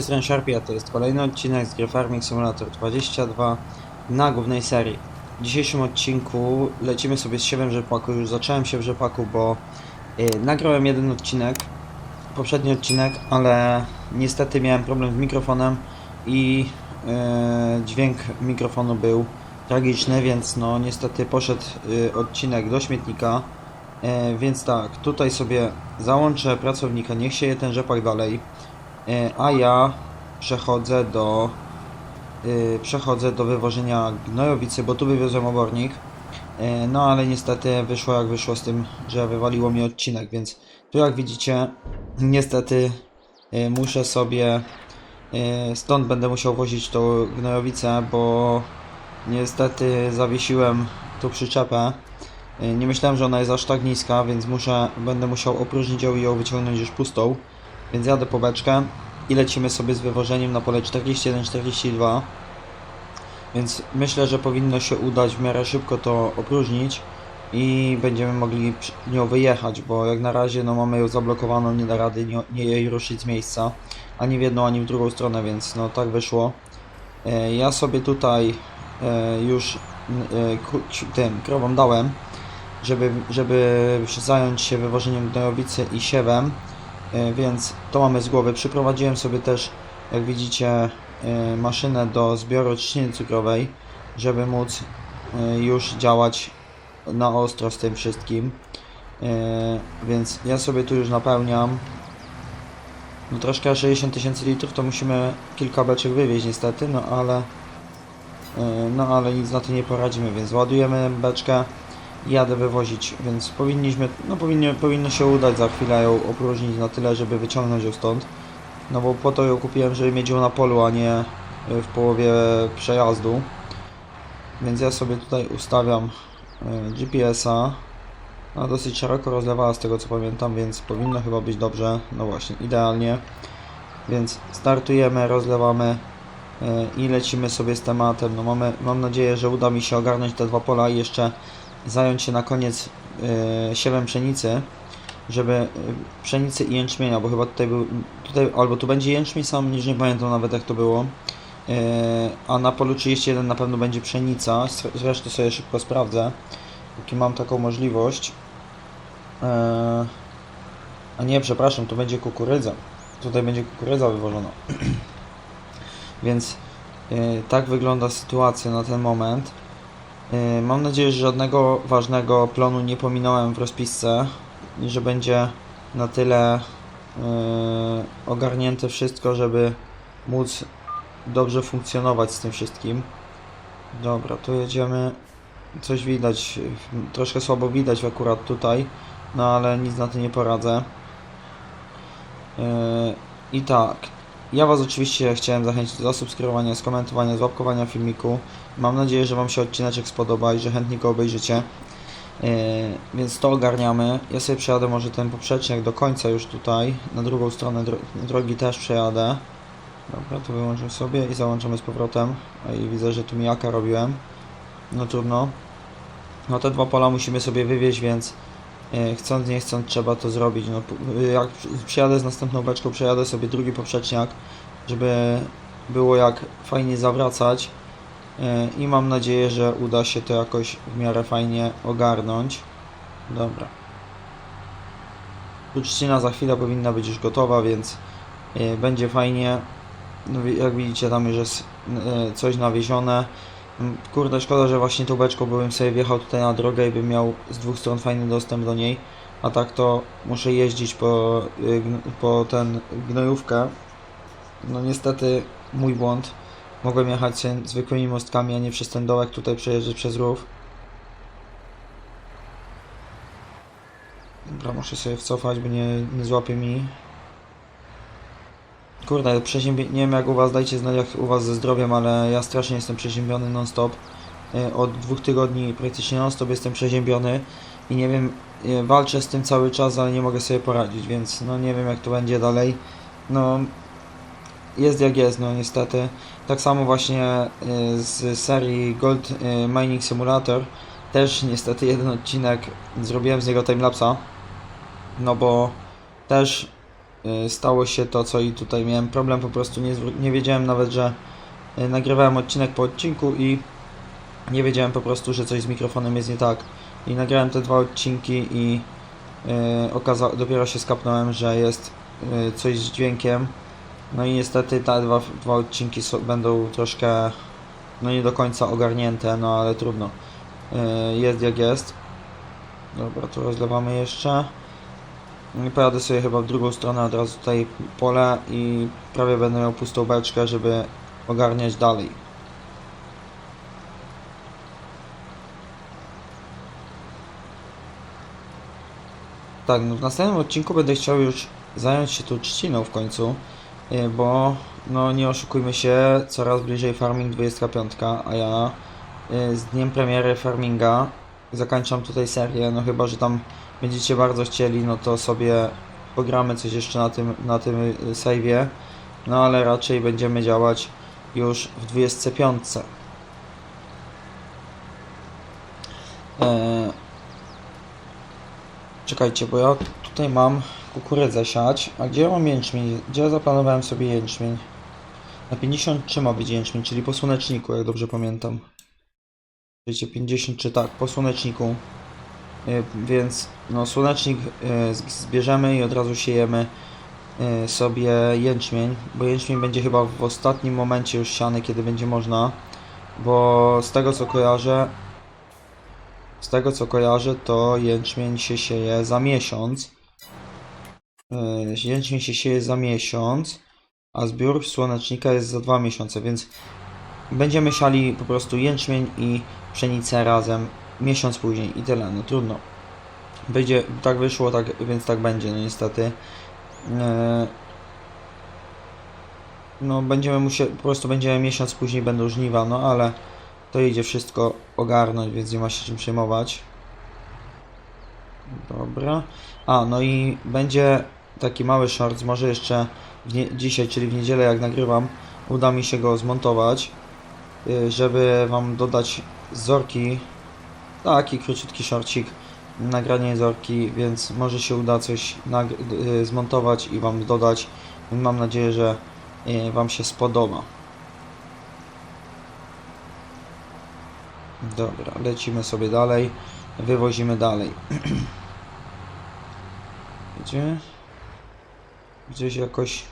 tej strony Sharpie, a to jest kolejny odcinek z gry Farming Simulator 22 na głównej serii. W dzisiejszym odcinku lecimy sobie z siewem rzepaku, już zacząłem się w rzepaku, bo y, nagrałem jeden odcinek, poprzedni odcinek, ale niestety miałem problem z mikrofonem i y, dźwięk mikrofonu był tragiczny, więc no niestety poszedł y, odcinek do śmietnika. E, więc tak, tutaj sobie załączę pracownika, niech sieje ten rzepak dalej. E, a ja przechodzę do y, przechodzę do wywożenia gnojowicy, bo tu wywiozłem obornik. E, no ale niestety wyszło jak wyszło z tym, że wywaliło mi odcinek, więc tu jak widzicie, niestety muszę sobie stąd będę musiał wozić tą gnojowicę, bo niestety zawiesiłem tu przyczepę. Nie myślałem, że ona jest aż tak niska, więc muszę, będę musiał opróżnić ją i ją wyciągnąć już pustą. Więc jadę po beczkę i lecimy sobie z wywożeniem na pole 41-42. Więc myślę, że powinno się udać w miarę szybko to opróżnić i będziemy mogli nią wyjechać, bo jak na razie no mamy ją zablokowaną, nie da rady nie, nie jej ruszyć z miejsca, ani w jedną, ani w drugą stronę, więc no tak wyszło. E, Ja sobie tutaj e, już e, tym krowom dałem, żeby, żeby zająć się wywożeniem gnojowicy i siewem. E, Więc to mamy z głowy. Przyprowadziłem sobie też, jak widzicie, e, maszynę do zbioru trzciny cukrowej, żeby móc e, już działać na ostro z tym wszystkim. Więc ja sobie tu już napełniam. No troszkę 60 tysięcy litrów to musimy kilka beczek wywieźć niestety, no ale no ale nic na to nie poradzimy, więc ładujemy beczkę jadę wywozić, więc powinniśmy, no powinno, powinno się udać za chwilę ją opróżnić na tyle, żeby wyciągnąć ją stąd. No bo po to ją kupiłem, żeby mieć ją na polu, a nie y, w połowie przejazdu. Więc ja sobie tutaj ustawiam y, GPS-a. Ona dosyć szeroko rozlewała z tego co pamiętam, więc powinno chyba być dobrze. No właśnie, idealnie. Więc startujemy, rozlewamy y, i lecimy sobie z tematem. No mamy, mam nadzieję, że uda mi się ogarnąć te dwa pola i jeszcze zająć się na koniec y, siewem pszenicy, żeby y, pszenicy i jęczmienia, bo chyba tutaj był, tutaj, albo tu będzie jęczmień sam, już nie pamiętam nawet jak to było, y, a na polu 31 na pewno będzie pszenica, Zre- zresztą sobie szybko sprawdzę, póki mam taką możliwość. A nie, przepraszam, to będzie kukurydza. Tutaj będzie kukurydza wywożona. Więc tak wygląda sytuacja na ten moment. Yy, Mam nadzieję, że żadnego ważnego planu nie pominąłem w rozpisce i że będzie na tyle yy, ogarnięte wszystko, żeby móc dobrze funkcjonować z tym wszystkim. Dobra, tu jedziemy. Coś widać, troszkę słabo widać akurat tutaj, no ale nic na to nie poradzę. Yy, I tak, ja Was oczywiście chciałem zachęcić do zasubskrybowania, skomentowania, złapkowania filmiku. Mam nadzieję, że Wam się odcineczek spodoba i że chętnie go obejrzycie. Yy, więc to ogarniamy. Ja sobie przejadę może ten poprzecznik do końca już tutaj. Na drugą stronę dro drogi też przejadę. Dobra, to wyłączę sobie i załączamy z powrotem. I widzę, że tu mijaka robiłem. No trudno. No te dwa pola musimy sobie wywieźć, więc chcąc nie chcąc trzeba to zrobić. No, jak przyjadę z następną beczką, przejadę sobie drugi poprzeczniak, żeby było jak fajnie zawracać. E, i mam nadzieję, że uda się to jakoś w miarę fajnie ogarnąć. Dobra. Uczcina za chwilę powinna być już gotowa, więc e, będzie fajnie. No, jak widzicie, tam już jest e, coś nawiezione. Kurde, szkoda, że właśnie tą beczką bym sobie wjechał tutaj na drogę i bym miał z dwóch stron fajny dostęp do niej. A tak to muszę jeździć po, gn- po ten gnojówkę. No niestety mój błąd. Mogłem jechać zwykłymi mostkami, a nie przez ten dołek tutaj przejeżdżać przez rów. Dobra, muszę sobie wcofać, by nie, nie złapie mi. Kurde, przeziębi... nie wiem jak u was, dajcie znać jak u was ze zdrowiem, ale ja strasznie jestem przeziębiony non-stop. E, Od dwóch tygodni praktycznie non-stop jestem przeziębiony i nie wiem, e, walczę z tym cały czas, ale nie mogę sobie poradzić, więc no nie wiem jak to będzie dalej. No, jest jak jest, no niestety. Tak samo właśnie y, z serii Gold Mining Simulator też niestety jeden odcinek zrobiłem z niego timelapsa. No bo też stało się to, co i tutaj miałem problem, po prostu nie, nie wiedziałem nawet, że y, nagrywałem odcinek po odcinku i nie wiedziałem po prostu, że coś z mikrofonem jest nie tak. I nagrałem te dwa odcinki i y, dopiero się skapnąłem, że jest y, coś z dźwiękiem. No i niestety te dwa, dwa odcinki będą troszkę no nie do końca ogarnięte, no ale trudno. Y, jest jak jest. Dobra, to rozlewamy jeszcze. I Pojadę sobie chyba w drugą stronę od razu tutaj pole i prawie będę miał pustą beczkę, żeby ogarniać dalej. Tak, no w następnym odcinku będę chciał już zająć się tą trzciną w końcu, y, bo no nie oszukujmy się, coraz bliżej Farming 25, a ja y, z dniem premiery Farminga zakończam tutaj serię, no chyba, że tam będziecie bardzo chcieli, no to sobie pogramy coś jeszcze na tym, na tym y, save'ie, no ale raczej będziemy działać już w 25. Eee, czekajcie, bo ja tutaj mam kukurydzę siać, a gdzie mam jęczmień? Gdzie ja zaplanowałem sobie jęczmień? Na 53 ma być jęczmień, czyli po słoneczniku, jak dobrze pamiętam. Wiecie, 50 czy tak, po słoneczniku. Y, Więc no słonecznik z- zbierzemy i od razu siejemy y, sobie jęczmień, bo jęczmień będzie chyba w ostatnim momencie już siany, kiedy będzie można, bo z tego co kojarzę, z tego co kojarzę, to jęczmień się sieje za miesiąc. Jęczmień się sieje za miesiąc, a zbiór słonecznika jest za dwa miesiące, więc będziemy siali po prostu jęczmień i pszenicę razem miesiąc później i tyle, no trudno. Będzie, tak wyszło, tak, więc tak będzie, no niestety. Eee, No będziemy musieli, po prostu będziemy miesiąc później będą żniwa, no ale to idzie wszystko ogarnąć, więc nie ma się czym przejmować. Dobra. A, no i będzie taki mały short, może jeszcze dzisiaj, czyli w niedzielę jak nagrywam, uda mi się go zmontować, y, żeby Wam dodać z zorki taki króciutki shortcik, nagranie zorki, więc może się uda coś y, zmontować i Wam dodać. Mam nadzieję, że y, Wam się spodoba. Dobra, lecimy sobie dalej, wywozimy dalej. Gdzie? Gdzieś jakoś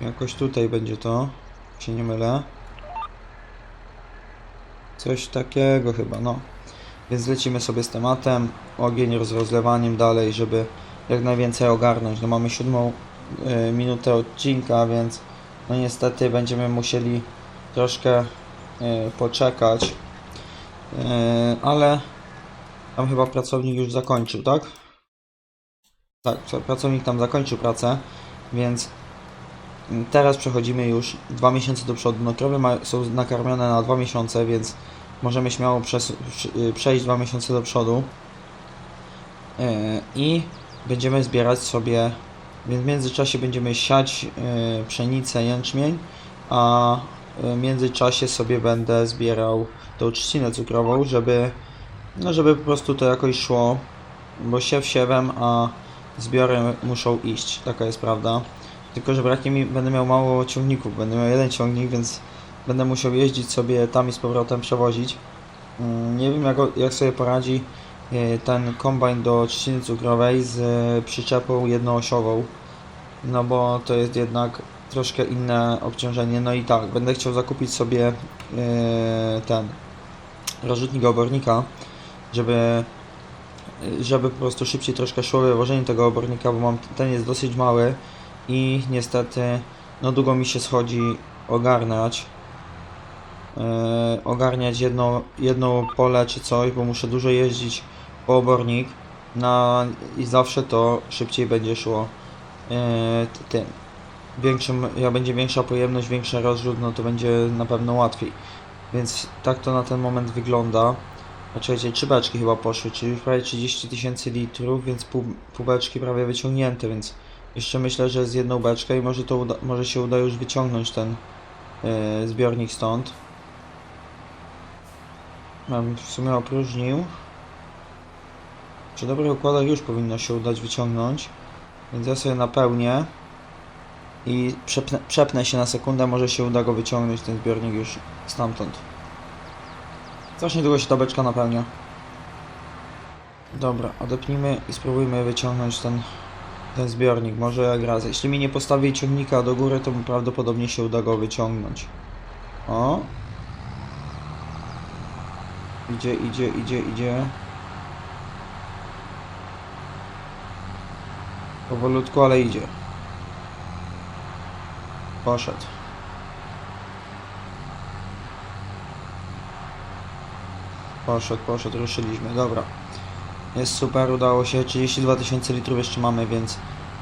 jakoś tutaj będzie to, się nie mylę. Coś takiego chyba, no. Więc lecimy sobie z tematem, ogień z rozlewaniem dalej, żeby jak najwięcej ogarnąć. No mamy siódmą y, minutę odcinka, więc no niestety będziemy musieli troszkę y, poczekać. Y, ale tam chyba pracownik już zakończył, tak? Tak, co- pracownik tam zakończył pracę, więc teraz przechodzimy już dwa miesiące do przodu. No krowy ma, są nakarmione na dwa miesiące, więc możemy śmiało y, przejść dwa miesiące do przodu. Yy, I będziemy zbierać sobie, więc w międzyczasie będziemy siać yy, pszenicę, jęczmień, a w międzyczasie sobie będę zbierał tą trzcinę cukrową, żeby, no żeby po prostu to jakoś szło, bo siew siewem, a zbiory muszą iść, taka jest prawda. Tylko, że braknie mi, będę miał mało ciągników, będę miał jeden ciągnik, więc będę musiał jeździć sobie tam i z powrotem przewozić. Mm, Nie wiem jak, jak sobie poradzi e, ten kombajn do trzciny cukrowej z e, przyczepą jednoosiową. No bo to jest jednak troszkę inne obciążenie. No i tak, będę chciał zakupić sobie e, ten rozrzutnik obornika, żeby żeby po prostu szybciej troszkę szło wywożenie tego obornika, bo mam ten jest dosyć mały i niestety no długo mi się schodzi ogarniać e, ogarniać jedno, jedno pole czy coś, bo muszę dużo jeździć po obornik. Na, i zawsze to szybciej będzie szło. E, tym większym, jak będzie większa pojemność, większy rozrzut, no to będzie na pewno łatwiej. Więc tak to na ten moment wygląda. A czekajcie, trzy beczki chyba poszły, czyli już prawie 30 tysięcy litrów, więc pół, pół beczki prawie wyciągnięte, więc jeszcze myślę, że z jedną beczkę i może, to uda, może się uda już wyciągnąć ten e, zbiornik stąd. Mam w sumie opróżnił. Przy dobrych układach już powinno się udać wyciągnąć. Więc ja sobie napełnię i przepnę, przepnę się na sekundę, może się uda go wyciągnąć ten zbiornik już stamtąd. Strasznie długo się ta beczka napełnia. Dobra, odepnijmy i spróbujmy wyciągnąć ten, ten zbiornik. Może jak raz. Jeśli mi nie postawi ciągnika do góry, to prawdopodobnie się uda go wyciągnąć. O! Idzie, idzie, idzie, idzie. Powolutku, ale idzie. Poszedł. Poszedł, poszedł, ruszyliśmy, dobra. Jest super, udało się. 32 tysięcy litrów jeszcze mamy, więc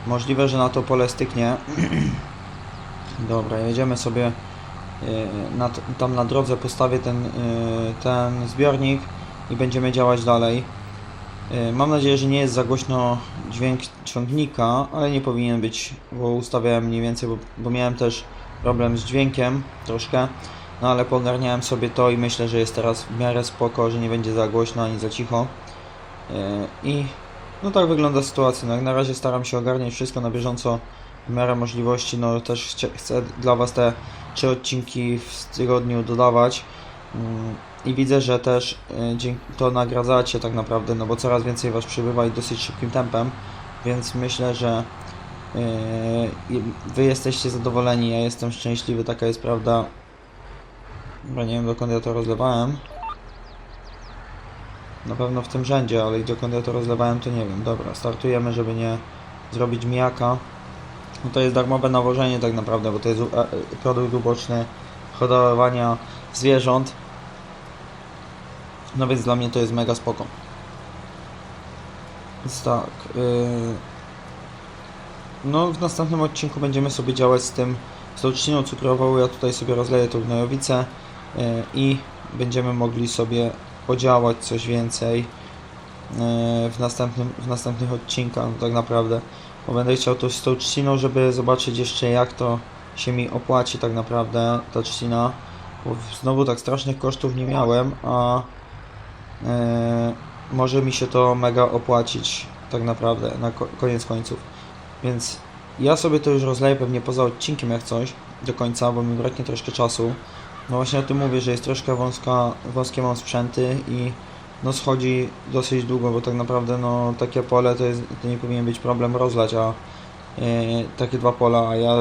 możliwe, że na to pole styknie. Dobra, jedziemy sobie e, na, tam na drodze, postawię ten, e, ten zbiornik i będziemy działać dalej. E, Mam nadzieję, że nie jest za głośno dźwięk ciągnika, ale nie powinien być, bo ustawiałem mniej więcej, bo, bo miałem też problem z dźwiękiem troszkę, no ale pogarniałem sobie to i myślę, że jest teraz w miarę spoko, że nie będzie za głośno ani za cicho. E, I no tak wygląda sytuacja. No, jak na razie staram się ogarniać wszystko na bieżąco w miarę możliwości. No też chcę dla Was te trzy odcinki w tygodniu dodawać. Mm, I widzę, że też e, to nagradzacie tak naprawdę, no bo coraz więcej Was przybywa i dosyć szybkim tempem, więc myślę, że e, Wy jesteście zadowoleni, ja jestem szczęśliwy, taka jest prawda. Dobra, nie wiem dokąd ja to rozlewałem. Na pewno w tym rzędzie, ale dokąd ja to rozlewałem, to nie wiem. Dobra, startujemy, żeby nie zrobić mijaka. No to jest darmowe nawożenie tak naprawdę, bo to jest e, produkt uboczny hodowania zwierząt. No więc dla mnie to jest mega spoko. Więc tak. Yy... No w następnym odcinku będziemy sobie działać z tym, z tą trzciną cukrową. Ja tutaj sobie rozleję tą gnojowicę yy, i będziemy mogli sobie podziałać coś więcej yy, w, następnym, w następnych odcinkach tak naprawdę. Bo będę chciał to z tą trzciną, żeby zobaczyć jeszcze jak to się mi opłaci tak naprawdę ta trzcina. Bo znowu tak strasznych kosztów nie miałem, a yy, może mi się to mega opłacić tak naprawdę na ko- koniec końców. Więc ja sobie to już rozleję pewnie poza odcinkiem jak coś do końca, bo mi braknie troszkę czasu. No właśnie o tym mówię, że jest troszkę wąska, wąskie mam sprzęty i no schodzi dosyć długo, bo tak naprawdę no takie pole to, jest, to nie powinien być problem rozlać, a e, takie dwa pola, a ja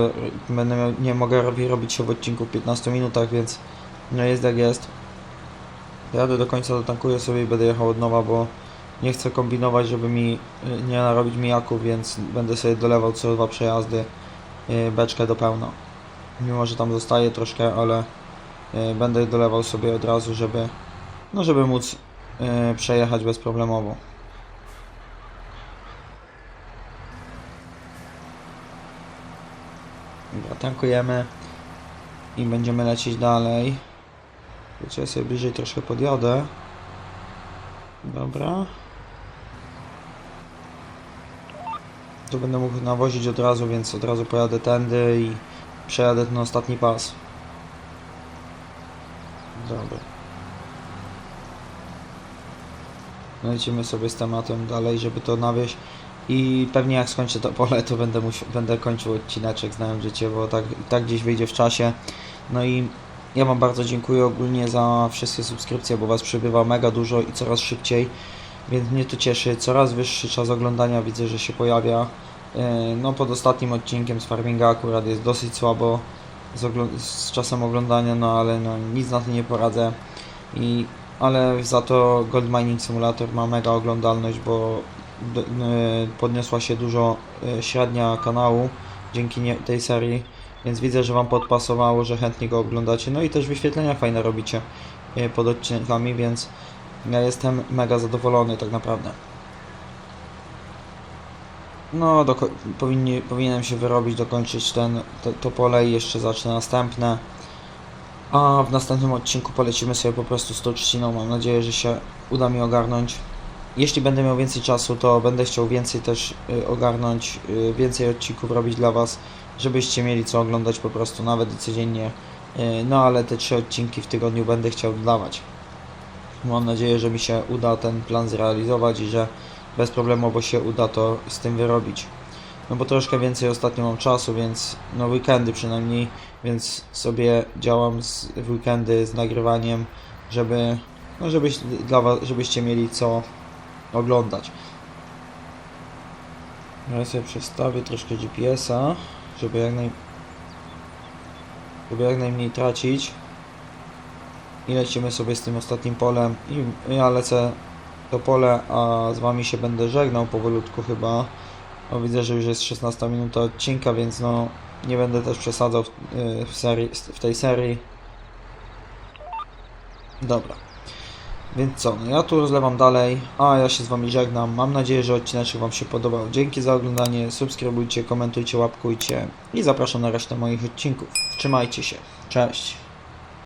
będę miał, nie mogę robi, robić się w odcinku w 15 minutach, więc no jest jak jest. Jadę do końca, dotankuję sobie i będę jechał od nowa, bo nie chcę kombinować, żeby mi y, nie narobić mijaków, więc będę sobie dolewał co dwa przejazdy y, beczkę do pełna. Mimo, że tam zostaje troszkę, ale będę dolewał sobie od razu, żeby no żeby móc y, przejechać bezproblemowo. Dobra, tankujemy i będziemy lecieć dalej. Wiecie, ja sobie bliżej troszkę podjadę. Dobra. Tu będę mógł nawozić od razu, więc od razu pojadę tędy i przejadę ten ostatni pas. Dobra. Lecimy sobie z tematem dalej, żeby to nawieść. I pewnie jak skończę to pole, to będę, będę kończył odcineczek, znając życie, bo tak, tak gdzieś wyjdzie w czasie. No i ja Wam bardzo dziękuję ogólnie za wszystkie subskrypcje, bo Was przybywa mega dużo i coraz szybciej, więc mnie to cieszy. Coraz wyższy czas oglądania widzę, że się pojawia. Yy, No pod ostatnim odcinkiem z Farminga akurat jest dosyć słabo z, z czasem oglądania, no ale no, nic na to nie poradzę. I, ale za to Gold Mining Simulator ma mega oglądalność, bo yy, podniosła się dużo yy, średnia kanału dzięki nie, tej serii. Więc widzę, że Wam podpasowało, że chętnie go oglądacie. No i też wyświetlenia fajne robicie e, pod odcinkami, więc ja jestem mega zadowolony tak naprawdę. No, doko- powinni, powinienem się wyrobić, dokończyć ten, to, to pole i jeszcze zacznę następne. A w następnym odcinku polecimy sobie po prostu z tą trzciną. Mam nadzieję, że się uda mi ogarnąć. Jeśli będę miał więcej czasu, to będę chciał więcej też y, ogarnąć, y, więcej odcinków robić dla Was żebyście mieli co oglądać po prostu nawet codziennie. Yy, No ale te trzy odcinki w tygodniu będę chciał dodawać. Mam nadzieję, że mi się uda ten plan zrealizować i że bezproblemowo się uda to z tym wyrobić. no bo troszkę więcej ostatnio mam czasu, więc no weekendy przynajmniej, więc sobie działam z, w weekendy z nagrywaniem, żeby, no żebyś, dla was, żebyście mieli co oglądać. Ja sobie przestawię troszkę GPS-a, żeby jak naj... żeby jak najmniej tracić. I lecimy sobie z tym ostatnim polem. I ja lecę to pole, a z wami się będę żegnał powolutku chyba. No widzę, że już jest 16 minuta odcinka, więc no nie będę też przesadzał w, y, w, serii, w tej serii. Dobra. Więc co, no ja tu rozlewam dalej, a ja się z wami żegnam. Mam nadzieję, że odcinek wam się podobał. Dzięki za oglądanie, subskrybujcie, komentujcie, łapkujcie i zapraszam na resztę moich odcinków. Trzymajcie się. Cześć.